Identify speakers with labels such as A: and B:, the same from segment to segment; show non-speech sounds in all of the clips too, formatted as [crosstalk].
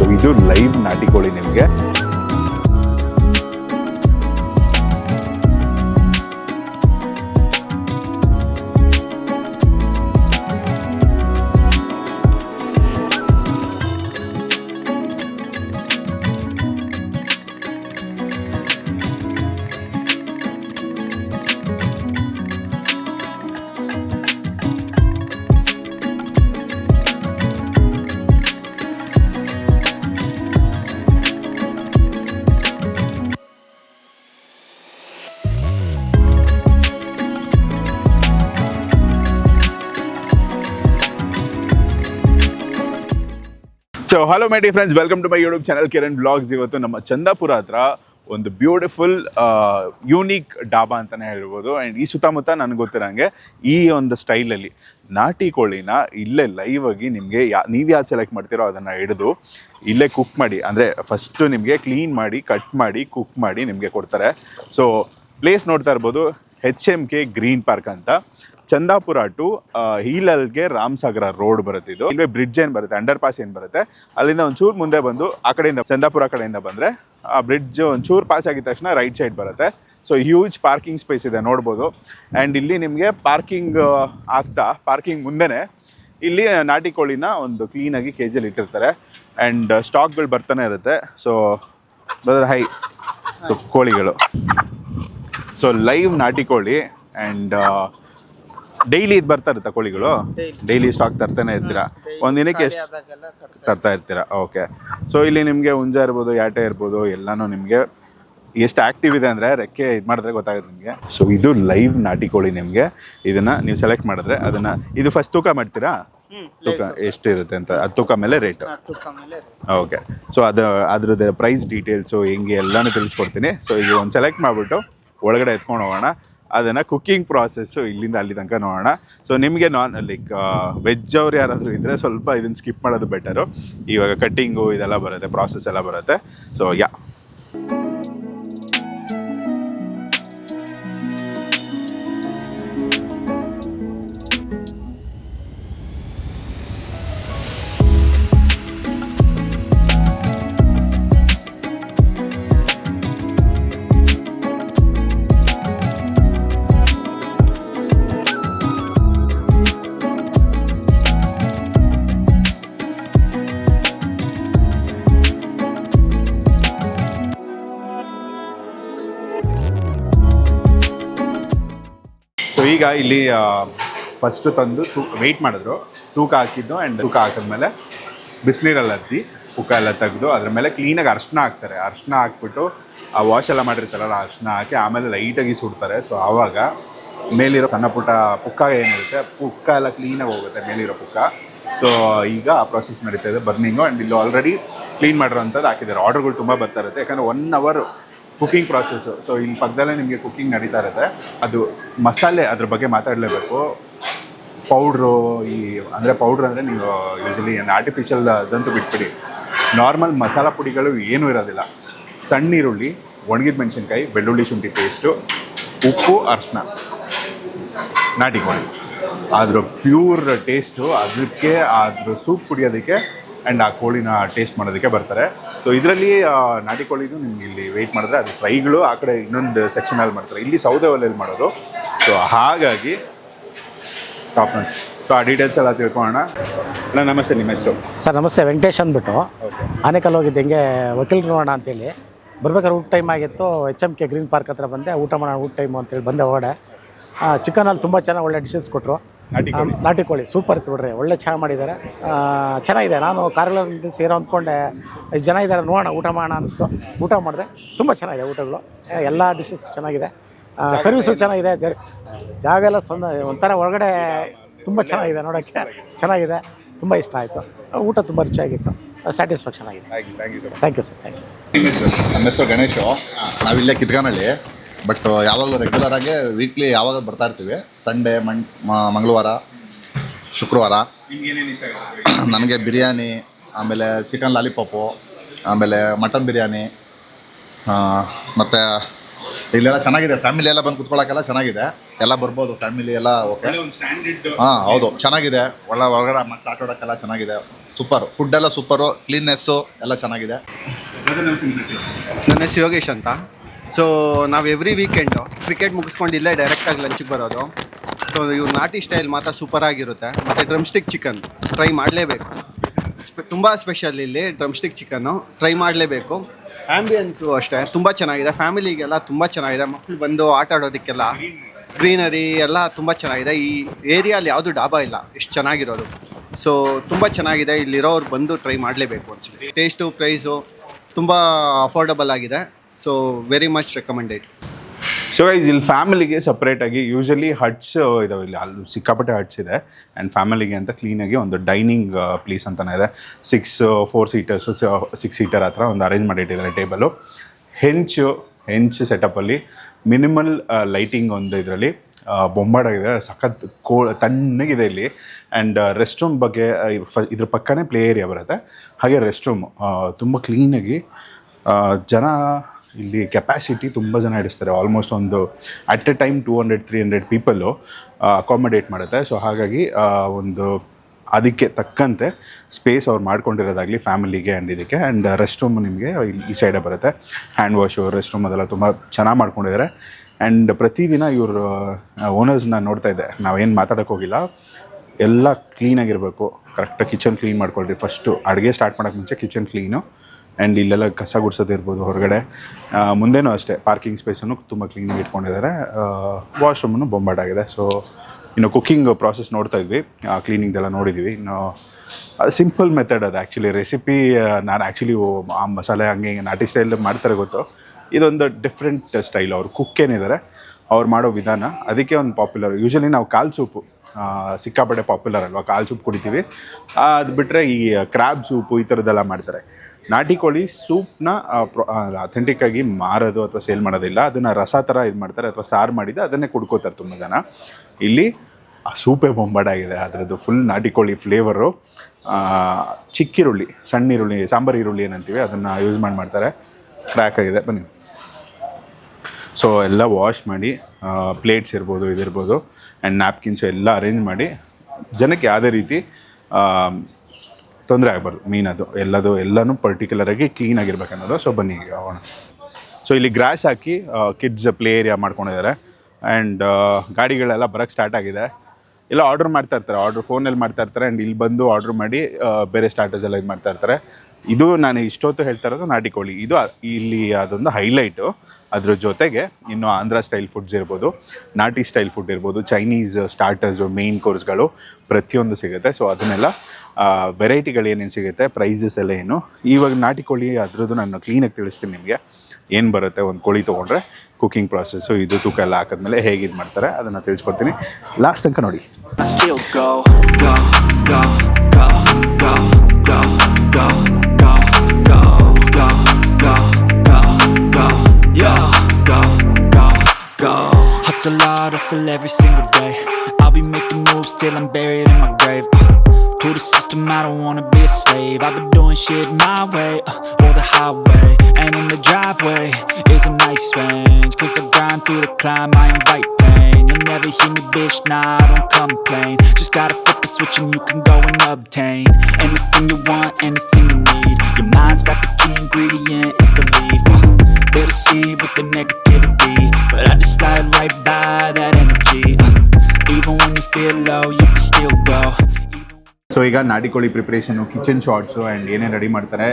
A: So ಇದು live ನಾಟಿ ಕೋಳಿ ನಿಮಗೆ. So hello my dear friends welcome to my YouTube channel Kiran blogs ಇವತ್ತು ನಮ್ಮ ಚಂದಾಪುರ ಹತ್ರ ಒಂದು ಬ್ಯೂಟಿಫುಲ್ ಯೂನಿಕ್ ಡಾಬಾ ಅಂತಲೇ ಹೇಳ್ಬೋದು. ಆ್ಯಂಡ್ ಈ ಸುತ್ತಮುತ್ತ ನನಗೆ ಗೊತ್ತಿರೋಂಗೆ ಈ ಒಂದು ಸ್ಟೈಲಲ್ಲಿ ನಾಟಿ ಕೋಳಿನ ಇಲ್ಲೇ ಲೈವ್ ಆಗಿ ನಿಮಗೆ ಯಾ, ನೀವು ಯಾವ್ದು ಸೆಲೆಕ್ಟ್ ಮಾಡ್ತೀರೋ ಅದನ್ನು ಹಿಡಿದು ಇಲ್ಲೇ ಕುಕ್ ಮಾಡಿ. ಅಂದರೆ ಫಸ್ಟು ನಿಮಗೆ ಕ್ಲೀನ್ ಮಾಡಿ ಕಟ್ ಮಾಡಿ ಕುಕ್ ಮಾಡಿ ನಿಮಗೆ ಕೊಡ್ತಾರೆ. ಸೊ ಪ್ಲೇಸ್ ನೋಡ್ತಾ ಇರ್ಬೋದು H M K green park ಅಂತ. ಚಂದಾಪುರ ಟು ಹೀಲಲ್ಗೆ ರಾಮಸಾಗರ ರೋಡ್ ಬರುತ್ತೆ ಇದು. ಇಲ್ಲೇ ಬ್ರಿಡ್ಜ್ ಏನು ಬರುತ್ತೆ ಅಂಡರ್ ಪಾಸ್ ಏನು ಬರುತ್ತೆ. ಅಲ್ಲಿಂದ ಒಂಚೂರು ಮುಂದೆ ಬಂದು ಆ ಕಡೆಯಿಂದ, ಚಂದಾಪುರ ಕಡೆಯಿಂದ ಬಂದರೆ ಆ ಬ್ರಿಡ್ಜ್ ಒಂಚೂರು ಪಾಸ್ ಆಗಿದ ತಕ್ಷಣ ರೈಟ್ ಸೈಡ್ ಬರುತ್ತೆ. ಸೊ ಹ್ಯೂಜ್ ಪಾರ್ಕಿಂಗ್ ಸ್ಪೇಸ್ ಇದೆ, ನೋಡ್ಬೋದು. ಆ್ಯಂಡ್ ಇಲ್ಲಿ ನಿಮಗೆ ಪಾರ್ಕಿಂಗ್ ಆಗ್ತಾ ಪಾರ್ಕಿಂಗ್ ಮುಂದೆನೇ ಇಲ್ಲಿ ನಾಟಿ ಕೋಳಿನ ಒಂದು ಕ್ಲೀನಾಗಿ ಕೆ ಜಿಯಲ್ಲಿ ಇಟ್ಟಿರ್ತಾರೆ. ಆ್ಯಂಡ್ ಸ್ಟಾಕ್ಗಳು ಬರ್ತಾನೆ ಇರುತ್ತೆ. ಸೊ ಬ್ರದರ್ ಹೈ ಸೊ ಕೋಳಿಗಳು. ಸೊ ಲೈವ್ ನಾಟಿ ಕೋಳಿ ಆ್ಯಂಡ್ ಡೈಲಿ ಇದು ಬರ್ತಾ ಇರುತ್ತಾ ಕೋಳಿಗಳು ಡೈಲಿ ಸ್ಟಾಕ್ ತರ್ತಾನೆ ಇರ್ತೀರಾ. ಒಂದಿನಕ್ಕೆ ದಿನಕ್ಕೆ ಎಷ್ಟು ತರ್ತಾ ಇರ್ತೀರಾ? ಓಕೆ ಸೊ ಇಲ್ಲಿ ನಿಮಗೆ ಹುಂಜ ಇರ್ಬೋದು ಯಾಟೆ ಇರ್ಬೋದು ಎಲ್ಲನೂ ನಿಮಗೆ ಎಷ್ಟು ಆ್ಯಕ್ಟಿವ್ ಇದೆ ಅಂದರೆ ರೆಕ್ಕೆ ಇದು ಮಾಡಿದ್ರೆ ಗೊತ್ತಾಗುತ್ತೆ ನಿಮಗೆ. ಸೊ ಇದು ಲೈವ್ ನಾಟಿ ಕೋಳಿ ನಿಮಗೆ. ಇದನ್ನು ನೀವು ಸೆಲೆಕ್ಟ್ ಮಾಡಿದ್ರೆ ಅದನ್ನು ಇದು ಫಸ್ಟ್ ತೂಕ ಮಾಡ್ತೀರಾ? ತೂಕ ಎಷ್ಟು ಇರುತ್ತೆ ಅಂತ ಅದು ತೂಕ ಮೇಲೆ ರೇಟು ಓಕೆ ಸೊ ಅದು ಅದ್ರದ್ದು ಪ್ರೈಸ್ ಡೀಟೇಲ್ಸು ಹೆಂಗೆ ಎಲ್ಲನೂ ತಿಳಿಸ್ಕೊಡ್ತೀನಿ. ಸೊ ಇದು ಒಂದು ಸೆಲೆಕ್ಟ್ ಮಾಡಿಬಿಟ್ಟು ಒಳಗಡೆ ಎತ್ಕೊಂಡು ಹೋಗೋಣ. ಅದನ್ನು ಕುಕ್ಕಿಂಗ್ ಪ್ರಾಸೆಸ್ಸು ಇಲ್ಲಿಂದ ಅಲ್ಲಿ ತನಕ ನೋಡೋಣ. ಸೊ ನಿಮಗೆ ನಾನ್ ಲೈಕ್ ವೆಜ್ ಅವ್ರು ಯಾರಾದರೂ ಇದ್ದರೆ ಸ್ವಲ್ಪ ಇದನ್ನು ಸ್ಕಿಪ್ ಮಾಡೋದು ಬೆಟರು ಇವಾಗ ಕಟ್ಟಿಂಗು ಇದೆಲ್ಲ ಬರುತ್ತೆ ಪ್ರಾಸೆಸ್ ಎಲ್ಲ ಬರುತ್ತೆ. ಸೊ ಯಾ ಈಗ ಇಲ್ಲಿ ಫಸ್ಟು ತಂದು ತೂ ವೆಯ್ಟ್ ಮಾಡಿದ್ರು. ತೂಕ ಹಾಕಿದ್ದು ಆ್ಯಂಡ್ ತೂಕ ಹಾಕಿದ್ಮೇಲೆ ಬಿಸಿನೀರಲ್ಲಿ ಹತ್ತಿ ಉಕ್ಕ ಎಲ್ಲ ತೆಗೆದು ಅದ್ರ ಮೇಲೆ ಕ್ಲೀನಾಗಿ ಅರ್ಶಿನ ಹಾಕ್ತಾರೆ. ಅರ್ಶಿನ ಹಾಕ್ಬಿಟ್ಟು ಆ ವಾಶ್ ಎಲ್ಲ ಮಾಡಿರ್ತಾರಲ್ಲ ಅರ್ಶಿನ ಹಾಕಿ ಆಮೇಲೆ ಲೈಟಾಗಿ ಸುಡ್ತಾರೆ. ಸೊ ಆವಾಗ ಮೇಲಿರೋ ಸಣ್ಣ ಪುಟ್ಟ ಪುಕ್ಕ ಏನಿರುತ್ತೆ ಪುಕ್ಕ ಎಲ್ಲ ಕ್ಲೀನಾಗಿ ಹೋಗುತ್ತೆ ಮೇಲಿರೋ ಪುಕ್ಕ. ಸೊ ಈಗ ಆ ಪ್ರೊಸೆಸ್ ನಡೀತಾ ಇದೆ ಬರ್ನಿಂಗು ಆ್ಯಂಡ್ ಇಲ್ಲಿ ಆಲ್ರೆಡಿ ಕ್ಲೀನ್ ಮಾಡಿರೋ ಅಂಥದ್ದು ಹಾಕಿದ್ದಾರೆ ಆರ್ಡರ್ಗಳು ತುಂಬ ಬರ್ತಾ ಇರುತ್ತೆ. ಯಾಕಂದರೆ one hour cooking process so ಇಲ್ಲಿ ಪಕ್ಕದಲ್ಲೇ ನಿಮಗೆ ಕುಕ್ಕಿಂಗ್ ನಡೀತಾ ಇರುತ್ತೆ. ಅದು ಮಸಾಲೆ ಅದ್ರ ಬಗ್ಗೆ ಮಾತಾಡಲೇಬೇಕು. ಪೌಡ್ರು ಈ ಅಂದರೆ ಪೌಡ್ರ್ ಅಂದರೆ ನೀವು ಯೂಶಲಿ ಏನು ಆರ್ಟಿಫಿಷಿಯಲ್ ಅದಂತೂ ಬಿಟ್ಬಿಡಿ. ನಾರ್ಮಲ್ ಮಸಾಲ ಪುಡಿಗಳು ಏನೂ ಇರೋದಿಲ್ಲ. ಸಣ್ಣ ಈರುಳ್ಳಿ, ಒಣಗಿದ ಮೆಣಸಿನ್ಕಾಯಿ, ಬೆಳ್ಳುಳ್ಳಿ ಶುಂಠಿ ಪೇಸ್ಟು ಉಪ್ಪು ಅರ್ಶನ ನಾಟಿ ಕೋಳಿ ಅದ್ರ ಪ್ಯೂರ್ ಟೇಸ್ಟು ಅದಕ್ಕೆ, ಅದ್ರ ಸೂಪ್ ಕುಡಿಯೋದಕ್ಕೆ ಆ್ಯಂಡ್ ಆ ಕೋಳಿನ ಟೇಸ್ಟ್ ಮಾಡೋದಕ್ಕೆ ಬರ್ತಾರೆ. ಸೊ ಇದರಲ್ಲಿ ನಾಟಿ ಕೋಳಿದು ನಿಮ್ಗೆ ಇಲ್ಲಿ ವೆಯ್ಟ್ ಮಾಡಿದ್ರೆ ಅದು ಫ್ರೈಗಳು ಆ ಕಡೆ ಇನ್ನೊಂದು ಸೆಕ್ಷನಲ್ಲಿ ಮಾಡ್ತಾರೆ. ಇಲ್ಲಿ ಸೌದೆ ಒಲೆಯಲ್ಲಿ ಮಾಡೋದು. ಸೊ ಹಾಗಾಗಿ ಟಾಪ್ ನನ್ಸ್ ಸೊ ಆ ಡೀಟೇಲ್ಸ್ ಎಲ್ಲ ತಿಳ್ಕೊಳ್ಳೋಣ. ಅಣ್ಣ ನಮಸ್ತೆ ನಿಮ್ಮ ಹೆಸರು?
B: ಸರ್ ನಮಸ್ತೆ ವೆಂಕಟೇಶ್ ಅಂದ್ಬಿಟ್ಟು.
A: ಆನೆಕಲ್ಲಿ
B: ಆನೆಕಲ್ ಹೋಗಿದ್ದೆ ಹಿಂಗೆ ವಕೀಲರು ನೋಡೋಣ ಅಂತೇಳಿ. ಬರ್ಬೇಕಾದ್ರೆ ಊಟ ಟೈಮ್ ಆಗಿತ್ತು. H M K green park ಹತ್ರ ಬಂದೆ. ಊಟ ಮಾಡೋಣ ಊಟ ಟೈಮು ಅಂತೇಳಿ ಬಂದೆ ಹೊರಗಡೆ. ಚಿಕನಲ್ಲಿ ತುಂಬ ಚೆನ್ನಾಗಿ ಒಳ್ಳೆ ಡಿಶಸ್ ಕೊಟ್ಟರು
A: ನಾಟಿ ಕೋಳಿ.
B: ಸೂಪರ್ ಇತ್ತು ಬಿಡ್ರಿ. ಒಳ್ಳೆ ಚೆನ್ನಾಗಿ ಮಾಡಿದ್ದಾರೆ. ಚೆನ್ನಾಗಿದೆ. ನಾನು ಕಾರ್ಯಾಲಯದಿಂದ ಸೇರೋ ಅಂದ್ಕೊಂಡೆ ಜನ ಇದ್ದಾರೆ ನೋಡೋಣ ಊಟ ಮಾಡೋಣ ಅನಿಸ್ತು. ಊಟ ಮಾಡಿದೆ. ತುಂಬ ಚೆನ್ನಾಗಿದೆ ಊಟಗಳು. ಎಲ್ಲ ಡಿಶಸ್ ಚೆನ್ನಾಗಿದೆ. ಸರ್ವಿಸು ಚೆನ್ನಾಗಿದೆ. ಜಾಗ ಎಲ್ಲ ಸ್ವಂತ ಒಂಥರ ಒಳಗಡೆ ತುಂಬ ಚೆನ್ನಾಗಿದೆ ನೋಡೋಕ್ಕೆ. ಚೆನ್ನಾಗಿದೆ. ತುಂಬ ಇಷ್ಟ ಆಯಿತು. ಊಟ ತುಂಬ ರುಚಿಯಾಗಿತ್ತು. ಸ್ಯಾಟಿಸ್ಫ್ಯಾಕ್ಷನ್ ಆಗಿದೆ.
A: Thank you sir
B: thank you sir thank you
A: ನಿಮ್ಮ ಹೆಸರು
C: ಗಣೇಶು. ನಾವಿಲ್ಲೇ ಕಿತ್ಗಾನಹಳ್ಳಿ ಬಟ್ ಯಾವಾಗಲೂ ರೆಗ್ಯುಲರ್ ಆಗಿ ವೀಕ್ಲಿ ಯಾವಾಗ ಬರ್ತಾ ಇರ್ತೀವಿ. ಸಂಡೇ ಮಂ ಮಂಗಳವಾರ ಶುಕ್ರವಾರ.
A: ನಿಮ್ಗೆ ಏನೇನು ಇಷ್ಟ ಆಗುತ್ತೆ
C: ನನಗೆ ಬಿರಿಯಾನಿ ಆಮೇಲೆ ಚಿಕನ್ ಲಾಲಿಪಾಪು ಆಮೇಲೆ ಮಟನ್ ಬಿರಿಯಾನಿ ಮತ್ತು ಇಲ್ಲೆಲ್ಲ ಚೆನ್ನಾಗಿದೆ. ಫ್ಯಾಮಿಲಿ ಎಲ್ಲ ಬಂದು ಕುತ್ಕೊಳ್ಳೋಕ್ಕೆಲ್ಲ ಚೆನ್ನಾಗಿದೆ. ಎಲ್ಲ ಬರ್ಬೋದು ಫ್ಯಾಮಿಲಿ ಎಲ್ಲ ಓಕೆ
A: ಒಂದು ಸ್ಟ್ಯಾಂಡರ್ಡ್
C: ಹಾಂ ಹೌದು. ಚೆನ್ನಾಗಿದೆ. ಒಳ್ಳೆ ಒಳಗಡೆ ಮಕ್ಕಳು ಆಟಾಡೋಕ್ಕೆಲ್ಲ ಚೆನ್ನಾಗಿದೆ. ಸೂಪರು ಫುಡ್ಡೆಲ್ಲ ಎಲ್ಲ ಸೂಪರು ಕ್ಲೀನ್ನೆಸ್ಸು ಎಲ್ಲ ಚೆನ್ನಾಗಿದೆ.
D: ನನ್ನ ಹೆಸರು ಯೋಗೇಶ್ ಅಂತ. ಸೊ ನಾವು ಎವ್ರಿ ವೀಕೆಂಡು ಕ್ರಿಕೆಟ್ ಮುಗಿಸ್ಕೊಂಡು ಇಲ್ಲೇ ಡೈರೆಕ್ಟಾಗಿ ಲಂಚಿಗೆ ಬರೋದು. ಸೊ ಇವ್ರು ನಾಟಿ ಸ್ಟೈಲ್ ಮಾತ್ರ ಸೂಪರ್ ಆಗಿರುತ್ತೆ. ಮತ್ತು ಡ್ರಮ್ ಸ್ಟಿಕ್ ಚಿಕನ್ ಟ್ರೈ ಮಾಡಲೇಬೇಕು. ಸ್ಪೆ ತುಂಬ ಸ್ಪೆಷಲ್ ಇಲ್ಲಿ ಡ್ರಮ್ ಸ್ಟಿಕ್ ಚಿಕನ್ನು ಟ್ರೈ ಮಾಡಲೇಬೇಕು. ಆ್ಯಂಬಿಯನ್ಸು ಅಷ್ಟೇ. ತುಂಬ ಚೆನ್ನಾಗಿದೆ. ಫ್ಯಾಮಿಲಿಗೆಲ್ಲ ತುಂಬ ಚೆನ್ನಾಗಿದೆ. ಮಕ್ಕಳು ಬಂದು ಆಟ ಆಡೋದಕ್ಕೆಲ್ಲ ಗ್ರೀನರಿ ಎಲ್ಲ ತುಂಬ ಚೆನ್ನಾಗಿದೆ. ಈ ಏರಿಯಲ್ಲಿ ಯಾವುದು ಡಾಬಾ ಇಲ್ಲ. ಎಷ್ಟು ಚೆನ್ನಾಗಿರೋದು. ಸೊ ತುಂಬ ಚೆನ್ನಾಗಿದೆ. ಇಲ್ಲಿರೋರು ಬಂದು ಟ್ರೈ ಮಾಡಲೇಬೇಕು ಅನ್ಸುತ್ತೆ. ಟೇಸ್ಟು ಪ್ರೈಸು ತುಂಬ ಅಫೋರ್ಡಬಲ್ ಆಗಿದೆ. So very much recommended
A: so guys ಇಲ್ಲಿ ಫ್ಯಾಮಿಲಿಗೆ ಸಪ್ರೇಟಾಗಿ ಯೂಶಲಿ ಹಟ್ಸ್ ಇದಾವೆ. ಇಲ್ಲಿ ಅಲ್ಲಿ ಸಿಕ್ಕಾಪಟ್ಟೆ ಹಟ್ಸ್ ಇದೆ. ಆ್ಯಂಡ್ ಫ್ಯಾಮಿಲಿಗೆ ಅಂತ ಕ್ಲೀನಾಗಿ ಒಂದು ಡೈನಿಂಗ್ ಪ್ಲೇಸ್ ಅಂತಲೇ ಇದೆ. Six four seaters six seater ಹತ್ರ ಒಂದು ಅರೇಂಜ್ ಮಾಡಿಟ್ಟಿದ್ದಾರೆ ಟೇಬಲು ಹೆಂಚು ಹೆಂಚ್ ಸೆಟಪಲ್ಲಿ ಮಿನಿಮಲ್ ಲೈಟಿಂಗ್ ಒಂದು ಇದರಲ್ಲಿ ಬೊಂಬಾಡಾಗಿದೆ ಸಖತ್ ಕೋ ತಣ್ಣಗಿದೆ ಇಲ್ಲಿ. ಆ್ಯಂಡ್ ರೆಸ್ಟ್ ರೂಮ್ ಬಗ್ಗೆ ಫ- ಇದ್ರ ಪಕ್ಕನೇ ಪ್ಲೇ ಏರಿಯಾ ಬರುತ್ತೆ. ಹಾಗೆ ರೆಸ್ಟ್ ರೂಮ್ ತುಂಬ ಕ್ಲೀನಾಗಿ ಜನ ಇಲ್ಲಿ ಕೆಪಾಸಿಟಿ ತುಂಬ ಜನ ಇಡಿಸ್ತಾರೆ. ಆಲ್ಮೋಸ್ಟ್ ಒಂದು at a time two hundred three hundred people accommodate ಮಾಡುತ್ತೆ. ಸೊ ಹಾಗಾಗಿ ಒಂದು ಅದಕ್ಕೆ ತಕ್ಕಂತೆ ಸ್ಪೇಸ್ ಅವ್ರು ಮಾಡ್ಕೊಂಡಿರೋದಾಗಲಿ ಫ್ಯಾಮಿಲಿಗೆ ಆ್ಯಂಡ್ ಇದಕ್ಕೆ. ಆ್ಯಂಡ್ ರೆಸ್ಟ್ ರೂಮ್ ನಿಮಗೆ ಈ ಸೈಡೇ ಬರುತ್ತೆ. ಹ್ಯಾಂಡ್ ವಾಶು ರೆಸ್ಟ್ ರೂಮ್ ಅದೆಲ್ಲ ತುಂಬ ಚೆನ್ನಾಗಿ ಮಾಡ್ಕೊಂಡಿದ್ದಾರೆ ಆ್ಯಂಡ್ ಪ್ರತಿದಿನ ಇವರು ಓನರ್ಸ್ನ ನೋಡ್ತಾ ಇದ್ದೆ. ನಾವೇನು ಮಾತಾಡೋಕ್ಕೆ ಹೋಗಿಲ್ಲ. ಎಲ್ಲ ಕ್ಲೀನಾಗಿರಬೇಕು ಕರೆಕ್ಟಾಗಿ ಕಿಚನ್ ಕ್ಲೀನ್ ಮಾಡ್ಕೊಳ್ರಿ. ಫಸ್ಟು ಅಡುಗೆ ಸ್ಟಾರ್ಟ್ ಮಾಡೋಕ್ಕೆ ಮುಂಚೆ ಕಿಚನ್ ಕ್ಲೀನು ಆ್ಯಂಡ್ ಇಲ್ಲೆಲ್ಲ ಕಸ ಗುಡ್ಸೋದಿರ್ಬೋದು ಹೊರಗಡೆ. ಮುಂದೇನೂ ಅಷ್ಟೇ ಪಾರ್ಕಿಂಗ್ ಸ್ಪೇಸನ್ನು ತುಂಬ ಕ್ಲೀನಾಗಿ ಇಟ್ಕೊಂಡಿದ್ದಾರೆ ವಾಶ್ರೂಮನ್ನು ಬೊಂಬಾಟಾಗಿದೆ ಸೊ ಇನ್ನು ಕುಕ್ಕಿಂಗ್ ಪ್ರಾಸೆಸ್ ನೋಡ್ತಾ ಇದ್ವಿ. ಕ್ಲೀನಿಂಗ್ದೆಲ್ಲ ನೋಡಿದ್ವಿ. ಇನ್ನು ಅದು ಸಿಂಪಲ್ ಮೆಥಡ್ ಅದು ಆ್ಯಕ್ಚುಲಿ ರೆಸಿಪಿ ನಾನು ಆ್ಯಕ್ಚುಲಿ ಆ ಮಸಾಲೆ ಹಂಗೆ ಹಿಂಗೆ ನಾಟಿ ಸ್ಟೈಲ್ ಮಾಡ್ತಾರೆ ಗೊತ್ತು. ಇದೊಂದು ಡಿಫ್ರೆಂಟ್ ಸ್ಟೈಲ್ ಅವರು. ಕುಕ್ ಏನಿದ್ದಾರೆ ಅವ್ರು ಮಾಡೋ ವಿಧಾನ. ಅದಕ್ಕೆ ಒಂದು ಪಾಪ್ಯುಲರ್ ಯೂಶಲಿ ನಾವು ಕಾಲು ಸೂಪು ಸಿಕ್ಕಾಪಟ್ಟೆ ಪಾಪ್ಯುಲರ್ ಅಲ್ವಾ? ಕಾಲು ಸೂಪ್ ಕುಡಿತೀವಿ. ಅದು ಬಿಟ್ಟರೆ ಈ ಕ್ರ್ಯಾಬ್ ಸೂಪು ಈ ಥರದ್ದೆಲ್ಲ ಮಾಡ್ತಾರೆ. ನಾಟಿ ಕೋಳಿ ಸೂಪ್ನ ಅಥೆಂಟಿಕ್ ಆಗಿ ಮಾರೋದು ಅಥವಾ ಸೇಲ್ ಮಾಡೋದಿಲ್ಲ. ಅದನ್ನು ರಸ ಥರ ಇದು ಮಾಡ್ತಾರೆ ಅಥವಾ ಸಾರು ಮಾಡಿದ್ದು ಅದನ್ನೇ ಕುಡ್ಕೋತಾರೆ ತುಂಬ ಜನ. ಇಲ್ಲಿ, ಆ, ಸೂಪೇ ಬೊಂಬಾಡಾಗಿದೆ ಅದರದ್ದು ಫುಲ್ ನಾಟಿ ಕೋಳಿ ಫ್ಲೇವರು ಚಿಕ್ಕಿರುಳ್ಳಿ ಸಣ್ಣ ಈರುಳ್ಳಿ ಸಾಂಬಾರು ಈರುಳ್ಳಿ ಏನಂತೀವಿ, ಅದನ್ನು ಯೂಸ್ ಮಾಡಿ, ಮಾಡ್ತಾರೆ. ಕ್ರ್ಯಾಕ್ ಆಗಿದೆ. ಬನ್ನಿ. ಸೊ ಎಲ್ಲ ವಾಶ್ ಮಾಡಿ ಪ್ಲೇಟ್ಸ್ ಇರ್ಬೋದು, ಇದಿರ್ಬೋದು ಆ್ಯಂಡ್ ನ್ಯಾಪ್ಕಿನ್ಸು ಎಲ್ಲ ಅರೇಂಜ್ ಮಾಡಿ, ಜನಕ್ಕೆ ಯಾವುದೇ ರೀತಿ ತೊಂದರೆ ಆಗಬಾರ್ದು. ಮೀನ್ ಅದು. ಎಲ್ಲದು, ಎಲ್ಲನೂ ಪರ್ಟಿಕ್ಯುಲರಾಗಿ ಕ್ಲೀನ್ ಆಗಿರ್ಬೇಕು ಅನ್ನೋದು ಸೊ ಬನ್ನಿ ಈಗ ಸೊ ಇಲ್ಲಿ ಗ್ರಾಸ್ ಹಾಕಿ ಕಿಡ್ಸ್ ಪ್ಲೇ ಏರಿಯಾ ಮಾಡ್ಕೊಂಡಿದ್ದಾರೆ. ಆ್ಯಂಡ್ ಗಾಡಿಗಳೆಲ್ಲ ಬರೋಕ್ಕೆ ಸ್ಟಾರ್ಟ್ ಆಗಿದೆ. ಎಲ್ಲ ಆರ್ಡರ್ ಮಾಡ್ತಾ ಇರ್ತಾರೆ. ಆರ್ಡರ್ ಫೋನಲ್ಲಿ ಮಾಡ್ತಾ ಇರ್ತಾರೆ. ಆ್ಯಂಡ್ ಇಲ್ಲಿ ಬಂದು ಆರ್ಡರ್ ಮಾಡಿ ಬೇರೆ ಸ್ಟಾರ್ಟರ್ಸ್ ಎಲ್ಲ ಇದು ಮಾಡ್ತಾ ಇರ್ತಾರೆ. ಇದು ನಾನು ಇಷ್ಟೊತ್ತು ಹೇಳ್ತಾ ಇರೋದು ನಾಟಿ ಕೋಳಿ. ಇದು ಇಲ್ಲಿ ಅದೊಂದು ಹೈಲೈಟು ಅದ್ರ ಜೊತೆಗೆ ಇನ್ನು ಆಂಧ್ರ ಸ್ಟೈಲ್ ಫುಡ್ಸ್ ಇರ್ಬೋದು, ನಾಟಿ ಸ್ಟೈಲ್ ಫುಡ್ ಇರ್ಬೋದು ಚೈನೀಸ್ ಸ್ಟಾರ್ಟರ್ಸು ಮೇನ್ ಕೋರ್ಸ್ಗಳು ಪ್ರತಿಯೊಂದು ಸಿಗುತ್ತೆ. ಸೊ ಅದನ್ನೆಲ್ಲ ವೆರೈಟಿಗಳು ಏನೇನು ಸಿಗುತ್ತೆ ಪ್ರೈಸಸ್ ಎಲ್ಲ ಏನು ಇವಾಗ ನಾಟಿ ಕೋಳಿ ಅದರದ್ದು ನಾನು ಕ್ಲೀನಾಗಿ ತಿಳಿಸ್ತೀನಿ ನಿಮಗೆ ಏನು ಬರುತ್ತೆ ಒಂದು ಕೋಳಿ ತೊಗೊಂಡ್ರೆ ಕುಕ್ಕಿಂಗ್ ಪ್ರಾಸೆಸ್ಸು ಇದು ತೂಕ ಎಲ್ಲ ಹಾಕಿದ್ಮೇಲೆ ಹೇಗೆ ಇದು ಮಾಡ್ತಾರೆ ಅದನ್ನು ತಿಳಿಸ್ಕೊಡ್ತೀನಿ ಲಾಸ್ಟ್ ತನಕ ನೋಡಿ
E: Hustle hard, hustle every single day I'll be making moves till I'm buried in my grave To the system, I don't wanna be a slave. I've been doing shit my way, uh, or the highway. And in the driveway is a nice range. Cause I grind through the climb, I invite pain. You'll never hear me, bitch, nah, I don't complain. Just gotta flip the switch and you can go and obtain anything you want, anything you need. Your mind's got the key ingredient, it's belief. Uh, they deceive with the negativity, but I just slide right by that energy. Uh, even when you feel low, you can still go.
A: So ಈಗ ನಾಡಿಕೋಳಿ preparation kitchen shorts and ಏನೇನು ready ಮಾಡ್ತಾರೆ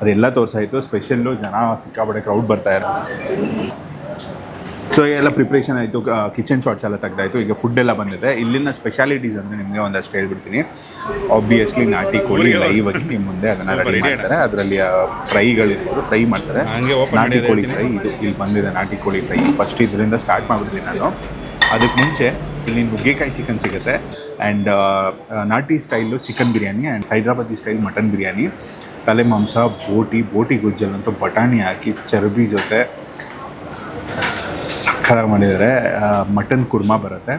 A: ಅದೆಲ್ಲ ತೋರಿಸಾಯಿತು special ಜನ ಸಿಕ್ಕಾಪಟ್ಟೆ crowd ಬರ್ತಾ ಇರ್ತಾರೆ. So ಎಲ್ಲ ಪ್ರಿಪ್ರೇಷನ್ ಆಯಿತು ಕಿಚನ್ ಶಾರ್ಟ್ಸ್ ಎಲ್ಲ ತೆಗ್ದಾಯಿತು. ಈಗ ಫುಡ್ ಎಲ್ಲ ಬಂದಿದೆ. ಇಲ್ಲಿನ ಸ್ಪೆಷಾಲಿಟೀಸ್ ಅಂದರೆ ನಿಮಗೆ ಒಂದಷ್ಟು ಹೇಳ್ಬಿಡ್ತೀನಿ. ಆಬ್ವಿಯಸ್ಲಿ ನಾಟಿ ಕೋಳಿ ಲೈವ್ ಆಗಿ ನಿಮ್ಮ ಮುಂದೆ ಅದನ್ನು ರೆಡಿ ಮಾಡ್ತಾರೆ. ಅದರಲ್ಲಿ ಫ್ರೈಗಳಿರ್ಬೋದು ಫ್ರೈ ಮಾಡ್ತಾರೆ. ನಾಟಿ ಕೋಳಿ ಫ್ರೈ ಇದು ಇಲ್ಲಿ ಬಂದಿದೆ ನಾಟಿ ಕೋಳಿ ಫ್ರೈ ಫಸ್ಟ್ ಇದರಿಂದ ಸ್ಟಾರ್ಟ್ ಮಾಡಿಬಿಡ್ತೀನಿ ನಾನು. ಅದಕ್ಕೆ ಮುಂಚೆ ಇಲ್ಲಿ ನುಗ್ಗೆಕಾಯಿ ಚಿಕನ್ ಸಿಗುತ್ತೆ. ಆ್ಯಂಡ್ ನಾಟಿ style chicken biryani and Hyderabadi style mutton biryani. ತಲೆ ಮಾಂಸ, ಬೋಟಿ ಬೋಟಿ ಗುಜ್ಜಲ್ಲಂತೂ ಬಟಾಣಿ ಹಾಕಿ ಚರ್ಬಿ ಜೊತೆ ಸಕ್ಕತ್ತಾಗಿ ಮಾಡಿದರೆ ಮಟನ್ ಕುರ್ಮಾ ಬರುತ್ತೆ.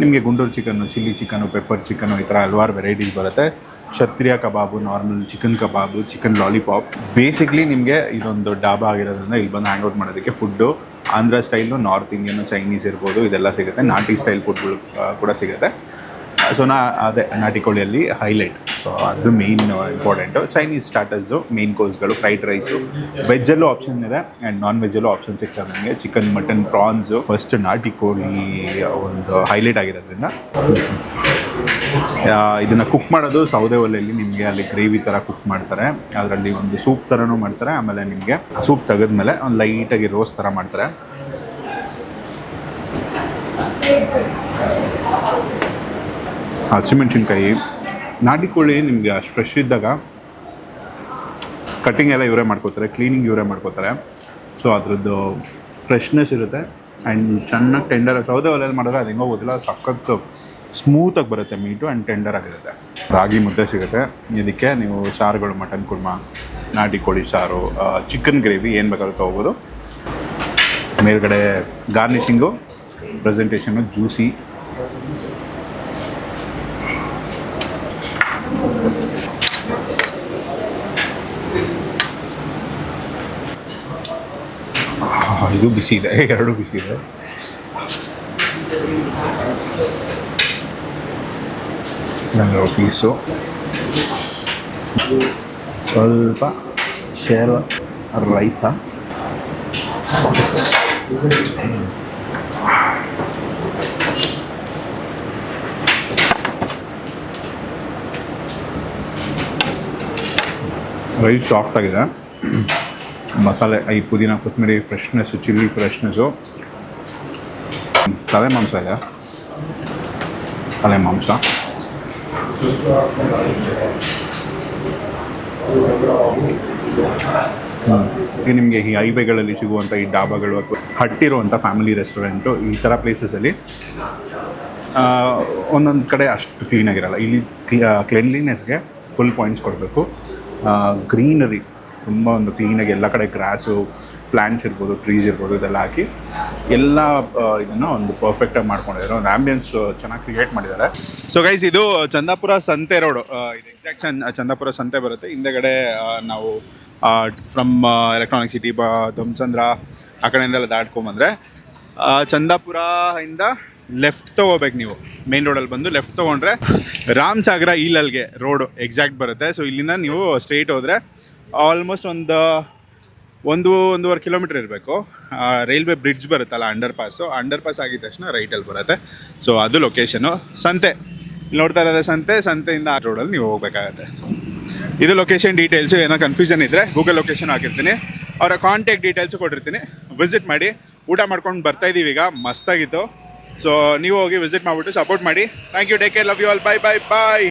A: ನಿಮಗೆ Guntur chicken chilli chicken pepper chicken ಈ ಥರ ಹಲವಾರು ವೆರೈಟೀಸ್ ಬರುತ್ತೆ. ಕ್ಷತ್ರಿಯ ಕಬಾಬು ನಾರ್ಮಲ್ ಚಿಕನ್ ಕಬಾಬು ಚಿಕನ್ ಲಾಲಿಪಾಪ್ ಬೇಸಿಕ್ಲಿ ನಿಮಗೆ ಇದೊಂದು ಡಾಬಾ ಆಗಿರೋದ್ರಿಂದ ಇಲ್ಲಿ ಬಂದು ಹ್ಯಾಂಗ್ ಔಟ್ ಮಾಡೋದಕ್ಕೆ food Andhra style, north Indian, Chinese ಇರ್ಬೋದು, ಇದೆಲ್ಲ ಸಿಗುತ್ತೆ. ನಾಟಿ ಸ್ಟೈಲ್ ಫುಡ್ಗಳು ಕೂಡ ಸಿಗುತ್ತೆ. ಸೊ ನಾ, ಅದೇ ನಾಟಿ ಕೋಳಿಯಲ್ಲಿ ಹೈಲೈಟ್ ಸೊ ಅದು main important Chinese starters main ಕೋರ್ಸ್ಗಳು ಫ್ರೈಡ್ ರೈಸು ವೆಜ್ಜಲ್ಲೂ ಆಪ್ಷನ್ ಇದೆ ಆ್ಯಂಡ್ ನಾನ್ ವೆಜ್ಜಲ್ಲೂ ಆಪ್ಷನ್ ಸಿಗ್ತದೆ ನನಗೆ ಚಿಕನ್ ಮಟನ್ ಪ್ರಾನ್ಸು ಫಸ್ಟ್ ನಾಟಿ ಕೋಳಿ ಒಂದು ಹೈಲೈಟ್ ಆಗಿರೋದ್ರಿಂದ. ಇದನ್ನು ಕುಕ್ ಮಾಡೋದು ಸೌದೆ ಒಲೆಯಲ್ಲಿ ನಿಮಗೆ ಅಲ್ಲಿ ಗ್ರೇವಿ ಥರ ಕುಕ್ ಮಾಡ್ತಾರೆ. ಅದರಲ್ಲಿ ಒಂದು ಸೂಪ್ ಥರನೂ ಮಾಡ್ತಾರೆ, ಆಮೇಲೆ ನಿಮಗೆ ಸೂಪ್ ತೆಗೆದ್ಮೇಲೆ ಒಂದು ಲೈಟಾಗಿ ರೋಸ್ ಥರ ಮಾಡ್ತಾರೆ. ಹಸಿಮೆಣ್ಸಿನ್ಕಾಯಿ ನಾಟಿ ಕೋಳಿ ನಿಮಗೆ ಅಷ್ಟು ಫ್ರೆಶ್ ಇದ್ದಾಗ ಕಟ್ಟಿಂಗ್ ಎಲ್ಲ ಇವರೇ ಮಾಡ್ಕೋತಾರೆ ಕ್ಲೀನಿಂಗ್ ಇವರೇ ಮಾಡ್ಕೋತಾರೆ. ಸೊ ಅದರದ್ದು ಫ್ರೆಶ್ನೆಸ್ ಇರುತ್ತೆ. ಆ್ಯಂಡ್ ಚೆನ್ನಾಗಿ ಟೆಂಡರ್ ಸೌದೆ ಒಲೆಯಲ್ಲಿ ಮಾಡಿದ್ರೆ ಅದು ಹೆಂಗೋ ಗೊತ್ತಿಲ್ಲ, ಸಖತ್ತು ಸ್ಮೂತಾಗಿ ಬರುತ್ತೆ ಮೀಟು ಆ್ಯಂಡ್ ಟೆಂಡರ್ ಆಗಿರುತ್ತೆ. ರಾಗಿ ಮುದ್ದೆ ಸಿಗುತ್ತೆ. ಇದಕ್ಕೆ ನೀವು ಸಾರುಗಳು ಮಟನ್ ಕುರ್ಮಾ, ನಾಟಿ ಕೋಳಿ ಸಾರು ಚಿಕನ್ ಗ್ರೇವಿ ಏನು ಬೇಕಾದ್ರೆ ತೊಗೋಬೋದು. ಮೇಲ್ಗಡೆ ಗಾರ್ನಿಷಿಂಗು ಪ್ರೆಸೆಂಟೇಷನು ಜ್ಯೂಸಿ ಇದು ಬಿಸಿ ಇದೆ, [laughs] ಎರಡು ಬಿಸಿ ಇದೆ. ನಂಗೆ ಪೀಸು ಸ್ವಲ್ಪ ಶೇರ್ ರೈತ. ರೈಸ್ ಸಾಫ್ಟ್ ಆಗಿದೆ. ಮಸಾಲೆ, ಈ ಪುದೀನ, ಕೊತ್ತಂಬರಿ ಫ್ರೆಶ್ನೆಸ್ಸು ಚಿಲ್ಲಿ ಫ್ರೆಶ್ನೆಸ್ಸು ತಲೆ ಮಾಂಸ ಇದೆ. ತಲೆ ಮಾಂಸ. ನಿಮಗೆ ಈ ಹೈವೇಗಳಲ್ಲಿ ಸಿಗುವಂಥ ಈ ಡಾಬಾಗಳು ಅಥವಾ ಹಟ್ಟಿರುವಂಥ ಫ್ಯಾಮಿಲಿ ರೆಸ್ಟೋರೆಂಟು ಈ ಥರ ಪ್ಲೇಸಸಲ್ಲಿ ಒಂದೊಂದು ಕಡೆ ಅಷ್ಟು ಕ್ಲೀನಾಗಿರಲ್ಲ ಇಲ್ಲಿ ಕ್ಲೆನ್ಲಿನೆಸ್ಗೆ ಫುಲ್ ಪಾಯಿಂಟ್ಸ್ ಕೊಡಬೇಕು. ಗ್ರೀನರಿ ತುಂಬ ಒಂದು ಕ್ಲೀನಾಗಿ ಎಲ್ಲ ಕಡೆ ಗ್ರಾಸು ಪ್ಲ್ಯಾಂಟ್ಸ್ ಇರ್ಬೋದು ಟ್ರೀಸ್ ಇರ್ಬೋದು, ಇದೆಲ್ಲ ಹಾಕಿ ಎಲ್ಲ ಇದನ್ನು ಒಂದು ಪರ್ಫೆಕ್ಟಾಗಿ ಮಾಡ್ಕೊಂಡಿದ್ದಾರೆ. ಒಂದು ಆ್ಯಂಬಿಯನ್ಸ್ ಚೆನ್ನಾಗಿ ಕ್ರಿಯೇಟ್ ಮಾಡಿದ್ದಾರೆ. ಸೊ ಗೈಸ್ ಇದು ಚಂದಾಪುರ ಸಂತೆ ರೋಡು ಇದು ಎಕ್ಸಾಕ್ಟ್ ಚಂದ ಚಂದಾಪುರ ಸಂತೆ ಬರುತ್ತೆ. ಹಿಂದೆಗಡೆ ನಾವು ಫ್ರಮ್ ಎಲೆಕ್ಟ್ರಾನಿಕ್ ಸಿಟಿ ಬ ಧಮ್ಚಂದ್ರ ಆ ಕಡೆಯಿಂದೆಲ್ಲ ದಾಟ್ಕೊಂಬಂದರೆ ಚಂದಾಪುರ ಇಂದ ಲೆಫ್ಟ್ ತೊಗೋಬೇಕು ನೀವು. ಮೇನ್ ರೋಡಲ್ಲಿ ಬಂದು ಲೆಫ್ಟ್ ತೊಗೊಂಡ್ರೆ ರಾಮ್ ಸಾಗರ ಈಲಲ್ಗೆ ರೋಡು ಎಕ್ಸಾಕ್ಟ್ ಬರುತ್ತೆ. ಸೊ ಇಲ್ಲಿಂದ ನೀವು ಸ್ಟ್ರೈಟ್ ಹೋದರೆ ಆಲ್ಮೋಸ್ಟ್ ಒಂದು ಒಂದು ಒಂದೂವರೆ ಕಿಲೋಮೀಟ್ರ್ ಇರಬೇಕು. ರೈಲ್ವೆ ಬ್ರಿಡ್ಜ್ ಬರುತ್ತಲ್ಲ ಅಂಡರ್ ಪಾಸು ಅಂಡರ್ ಪಾಸ್ ಆಗಿದ ತಕ್ಷಣ ರೈಟಲ್ಲಿ ಬರುತ್ತೆ. ಸೊ ಅದು ಲೊಕೇಶನು ಸಂತೆ. ನೋಡ್ತಾ ಇರೋದೇ ಸಂತೆ. ಸಂತೆಯಿಂದ ಆ ರೋಡಲ್ಲಿ ನೀವು ಹೋಗಬೇಕಾಗತ್ತೆ. ಇದು ಲೊಕೇಶನ್ ಡೀಟೇಲ್ಸು ಏನೋ ಕನ್ಫ್ಯೂಷನ್ ಇದ್ದರೆ ಗೂಗಲ್ ಲೊಕೇಶನ್ ಹಾಕಿರ್ತೀನಿ. ಅವರ ಕಾಂಟ್ಯಾಕ್ಟ್ ಡೀಟೇಲ್ಸು ಕೊಟ್ಟಿರ್ತೀನಿ. ವಿಸಿಟ್ ಮಾಡಿ. ಊಟ ಮಾಡ್ಕೊಂಡು ಬರ್ತಾ ಇದ್ದೀವಿ ಈಗ. ಮಸ್ತಾಗಿತ್ತು. ಸೊ ನೀವು ಹೋಗಿ ವಿಸಿಟ್ ಮಾಡಿಬಿಟ್ಟು ಸಪೋರ್ಟ್ ಮಾಡಿ. Thank you take care love you all bye bye bye